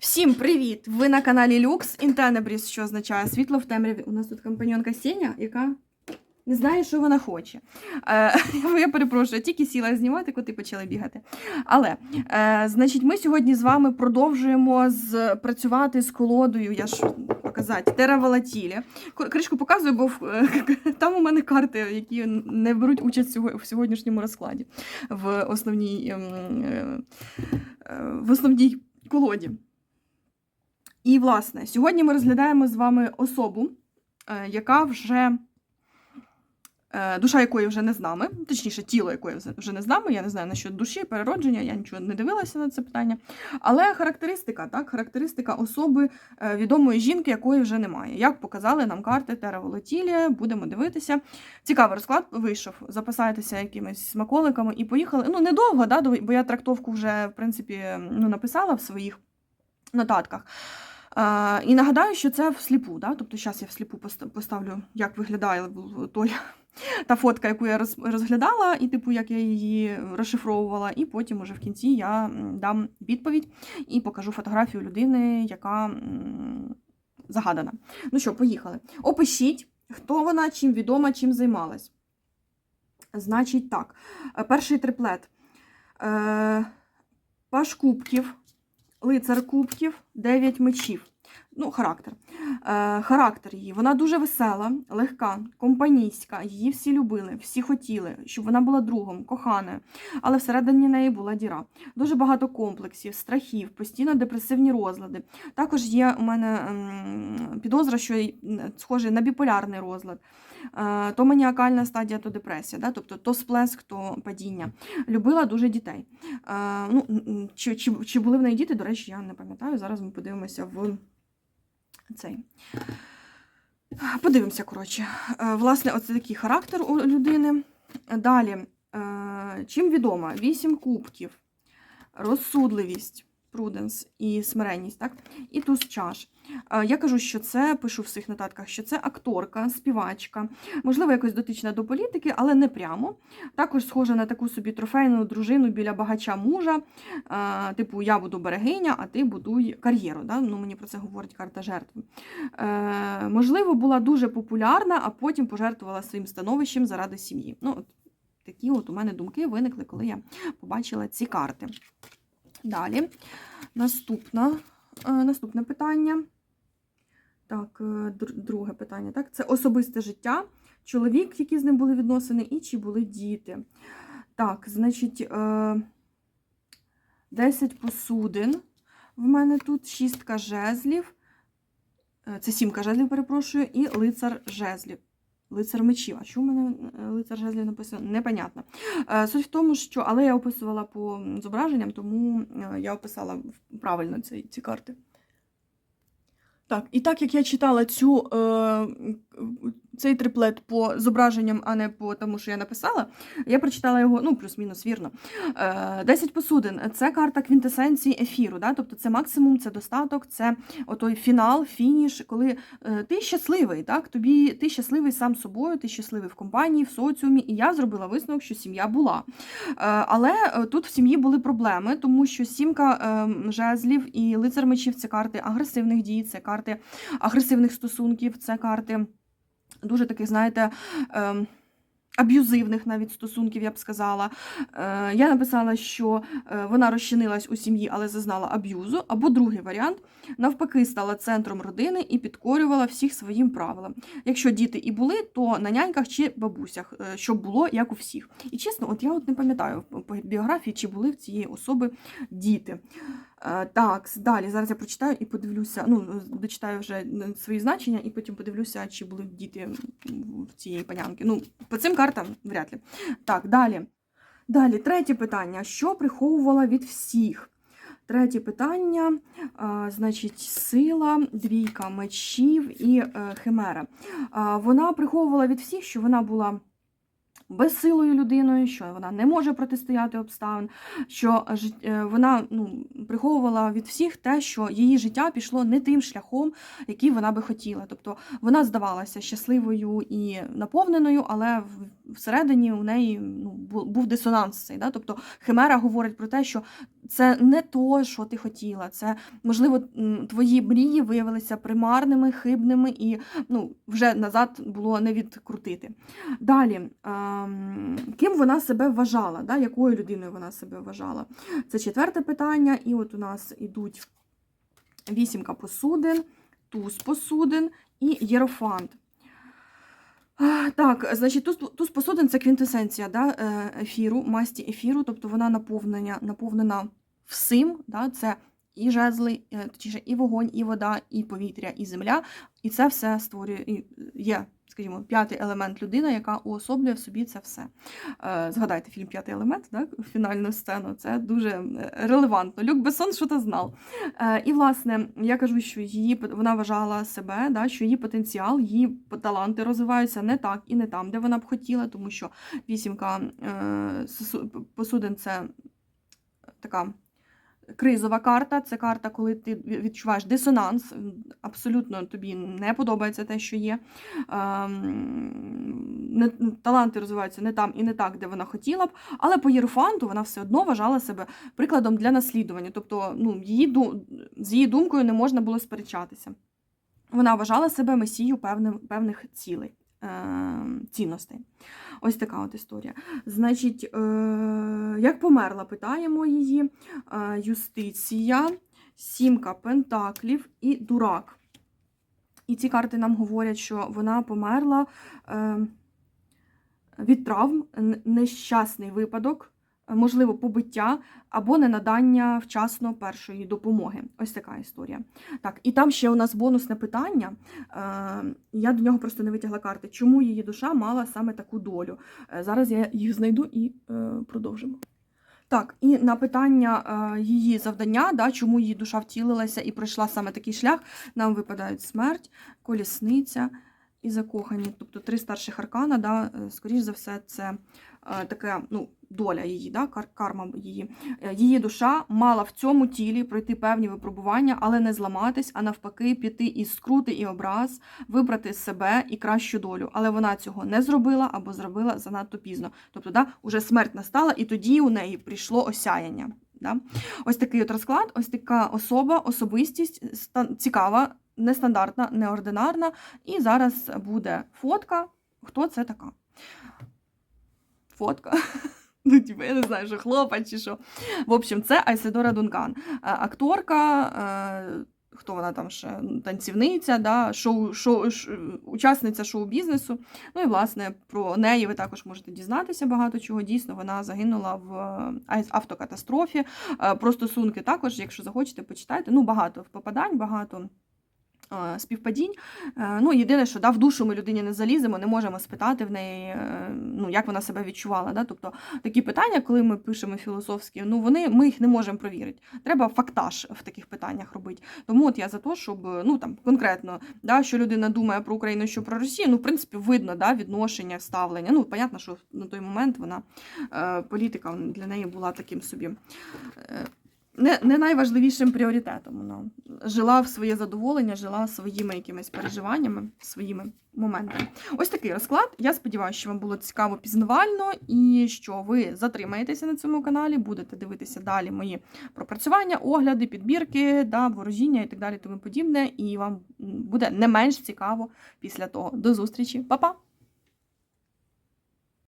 Всім привіт! Ви на каналі Люкс Інтенебріс, що означає світло в темряві. У нас тут компаньонка Сеня, яка не знає, що вона хоче. Е, я перепрошую, тільки сіла знімати, коти почали бігати. Але, е, значить, ми сьогодні з вами продовжуємо з, працювати з колодою, я ж показати, Тераволатілі. Кришку показую, бо там у мене карти, які не беруть участь в сьогоднішньому розкладі в основній, ем, е, е, в основній колоді. І, власне, сьогодні ми розглядаємо з вами особу, е, яка вже. е, Душа якої вже не з нами, точніше, тіло якої вже- не з нами. Я не знаю насчет душі, переродження, я нічого не дивилася на це питання. Але характеристика, так, характеристика особи е, відомої жінки, якої вже немає. Як показали нам карти Тераволотілія, будемо дивитися. Цікавий розклад вийшов. Записайтеся якимись смаколиками і поїхали. Ну, недовго, да, бо я трактовку вже, в принципі, ну, написала в своїх нотатках. І нагадаю, що це всліпу. Да? Тобто, зараз я всліпу пост- поставлю, як виглядає той, та фотка, яку я розглядала, і типу, як я її розшифровувала, і потім уже в кінці я дам відповідь і покажу фотографію людини, яка загадана. Ну що, поїхали. Опишіть, хто вона, чим відома, чим займалась. Значить, так, е, перший триплет. Е, Паш кубків, лицар кубків, 9 мечів. Ну, характер. Е, характер її. Вона дуже весела, легка, компанійська. Її всі любили, всі хотіли, щоб вона була другом, коханою. Але всередині неї була діра. Дуже багато комплексів, страхів, постійно депресивні розлади. Також є у мене ем, підозра, що схожий на біполярний розлад. Е, то маніакальна стадія, то депресія, да? тобто то сплеск, то падіння. Любила дуже дітей. Е, ну, чи, чи, чи були в неї діти, до речі, я не пам'ятаю. Зараз ми подивимося в цей. Подивимося, коротше. Е, Власне, оце такий характер у людини. Далі, чим відома? Вісім кубків, розсудливість, пруденс і смиренність, так? І туз чаш. Е, Я кажу, що це пишу в своїх нотатках, що це акторка, співачка, можливо, якось дотична до політики, але не прямо. Також схожа на таку собі трофейну дружину біля багача мужа. Е, Типу, я буду берегиня, а ти будуй кар'єру. Да? Ну, мені про це говорить карта жертви. Е, Можливо, була дуже популярна, а потім пожертвувала своїм становищем заради сім'ї. Ну, от такі от у мене думки виникли, коли я побачила ці карти. Далі, наступна, е, наступне питання. Так, е, друге питання. Так, це особисте життя, чоловік, які з ним були відносини, і чи були діти. Так, значить, е, 10 посудин. В мене тут шістка жезлів. Е, Це сімка жезлів, перепрошую, і лицар жезлів. Лицар мечів. А чому в мене е, лицар жезлів написано? Непонятно. Е, Суть в тому, що. Але я описувала по зображенням, тому е, я описала правильно ці, ці карти. Так, і так як я читала цю, цей триплет по зображенням, а не по тому, що я написала, я прочитала його ну, плюс-мінус вірно. Е, 10 посудин це карта квінтесенції ефіру. Да? Тобто це максимум, це достаток, це отой фінал, фініш, коли е, ти щасливий, так? Тобі, ти щасливий сам собою, ти щасливий в компанії, в соціумі. І я зробила висновок, що сім'я була. Е, але е, тут в сім'ї були проблеми, тому що сімка е, жезлів і лицар мечів це карти агресивних дій, це карти агресивних стосунків, це карти дуже таких, знаєте. Е, Аб'юзивних навіть стосунків, я б сказала. Е, я написала, що е, вона розчинилась у сім'ї, але зазнала аб'юзу. Або другий варіант, навпаки, стала центром родини і підкорювала всіх своїм правилам. Якщо діти і були, то на няньках чи бабусях, е, щоб було як у всіх. І чесно, от я от не пам'ятаю по біографії, чи були в цієї особи діти. Е, Так, далі зараз я прочитаю і подивлюся. Ну, дочитаю вже свої значення, і потім подивлюся, чи були діти в цієї панянки. Ну, по цим картам вряд ли. Так, далі. Далі, третє питання. Що приховувала від всіх? Третє питання, а, значить, сила, двійка мечів і е, химера. Вона приховувала від всіх, що вона була безсилою людиною, що вона не може протистояти обставин, що е, вона ну, приховувала від всіх те, що її життя пішло не тим шляхом, який вона би хотіла. Тобто вона здавалася щасливою і наповненою, але в- всередині у неї ну, був дисонанс цей. Да? Тобто Химера говорить про те, що це не то, що ти хотіла. Це, можливо, твої мрії виявилися примарними, хибними, і ну, вже назад було не відкрутити. Далі, ем, ким вона себе вважала? Да? Якою людиною вона себе вважала? Це четверте питання, і от у нас ідуть вісімка посудин, туз посудин і єрофант. Так, значить, туз, туз посудин це квінтесенція да, е, ефіру, масті ефіру, тобто вона наповнення, наповнена всім. Да, це і жезли, е, точніше, і вогонь, і вода, і повітря, і земля. І це все створює, і є, скажімо, п'ятий елемент людина, яка уособлює в собі це все. Е, Згадайте фільм П'ятий елемент, так, фінальну сцену. Це дуже релевантно. Люк Бессон що то знав. Е, І, власне, я кажу, що її вона вважала себе, да, що її потенціал, її таланти розвиваються не так і не там, де вона б хотіла, тому що вісімка е, посудин це така. Кризова карта це карта, коли ти відчуваєш дисонанс, абсолютно тобі не подобається те, що є. Ем, таланти розвиваються не там і не так, де вона хотіла б, але по єрофанту вона все одно вважала себе прикладом для наслідування. Тобто, ну, її, з її думкою не можна було сперечатися. Вона вважала себе месією певним, певних цілей, цінностей. Ось така от історія. Значить, е, як померла, питаємо її. Е, юстиція, сімка пентаклів і дурак. І ці карти нам говорять, що вона померла е, від травм, нещасний випадок, е, можливо, побиття або ненадання вчасно першої допомоги. Ось така історія. Так, і там ще у нас бонусне питання. Е, я до нього просто не витягла карти. Чому її душа мала саме таку долю? Е, зараз я їх знайду і е, продовжимо. Так, і на питання е, її завдання, да, чому її душа втілилася і пройшла саме такий шлях, нам випадають смерть, колісниця і закохані. Тобто три старших аркана, да, е, скоріш за все, це е, така ну, доля її, да, кар- карма її. Е, Її душа мала в цьому тілі пройти певні випробування, але не зламатись, а навпаки, піти із скрути і образ, вибрати себе і кращу долю. Але вона цього не зробила або зробила занадто пізно. Тобто, да, уже смерть настала, і тоді у неї прийшло осяяння. Да? Ось такий от розклад, ось така особа, особистість цікава, нестандартна, неординарна. І зараз буде фотка. Хто це така? Фотка. Ну, типу, я не знаю, що хлопець чи що. В общем, це Айседора Дункан. Е, Акторка, е, хто вона там ще танцівниця, да, шоу, шоу, ш- учасниця шоу-бізнесу. Ну і власне про неї ви також можете дізнатися багато чого. Дійсно, вона загинула в е, автокатастрофі. Про стосунки також, якщо захочете, почитайте. Ну, багато попадань, багато. Е, Співпадінь. Е, Ну, єдине, що да, в душу ми людині не заліземо, не можемо спитати в неї, е, ну, як вона себе відчувала. Да? Тобто такі питання, коли ми пишемо філософські, ну вони ми їх не можемо провірити. Треба фактаж в таких питаннях робити. Тому от я за те, щоб ну там конкретно, да, що людина думає про Україну, що про Росію, ну в принципі видно да, відношення, ставлення. Ну, понятно, що на той момент вона політика для неї була таким собі. Не, не найважливішим пріоритетом. Вона жила в своє задоволення, жила своїми якимись переживаннями, своїми моментами. Ось такий розклад. Я сподіваюся, що вам було цікаво пізнавально і що ви затримаєтеся на цьому каналі, будете дивитися далі мої пропрацювання, огляди, підбірки, да, ворожіння і так далі, тому подібне. І вам буде не менш цікаво після того. До зустрічі, Па-па!